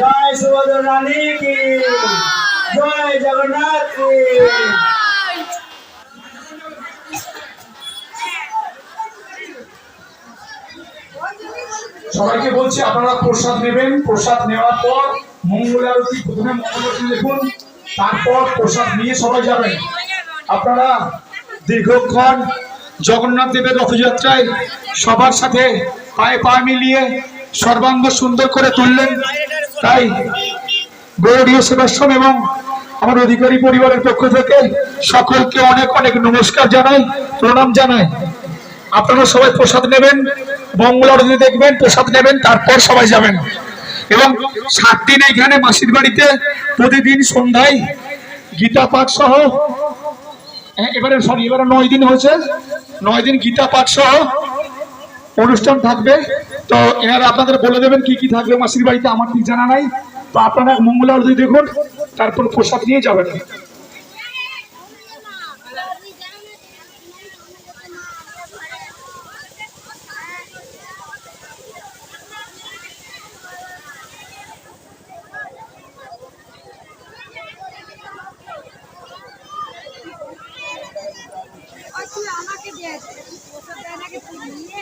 জয় সুভদ্র রানী কি জয় জগন্নাথ কি সবাইকে বলছি আপনারা প্রসাদ নেবেন। প্রসাদ নেওয়ার পর মঙ্গল আরতি, প্রথমে মঙ্গল আরতি দেখুন, তারপর প্রসাদ নিয়ে সবাই যাবেন। আপনারা দীর্ঘক্ষণ জগন্নাথ দেবের রথযাত্রায় সবার সাথে পায়ে পা মিলিয়ে সর্বাঙ্গ সুন্দর করে তুললেন। তাই গৌরীয় সেবাশ্রম এবং আমার অধিকারী পরিবারের পক্ষ থেকে সকলকে অনেক অনেক নমস্কার জানাই, প্রণাম জানাই। আপনারা সবাই প্রসাদ নেবেন। মঙ্গল আরতি দেখবেন, প্রসাদ নেবেন, তারপর সবাই যাবেন। এবং সাত দিন এখানে মাসির বাড়িতে প্রতিদিন সন্ধ্যায় গীতা পাঠ সহ এবারে সরি এবারে নয় দিন হয়েছে। নয় দিন গীতা পাঠ সহ অনুষ্ঠান থাকবে। তো এনারা আপনাদের বলে দেবেন কি কি থাকবে মাসির বাড়িতে, আমার ঠিক জানা নাই। তো আপনারা মঙ্গল আরতি দেখুন, তারপর প্রসাদ নিয়ে যাবেন। আছে। ওষুধ দেয় নাকি নিয়ে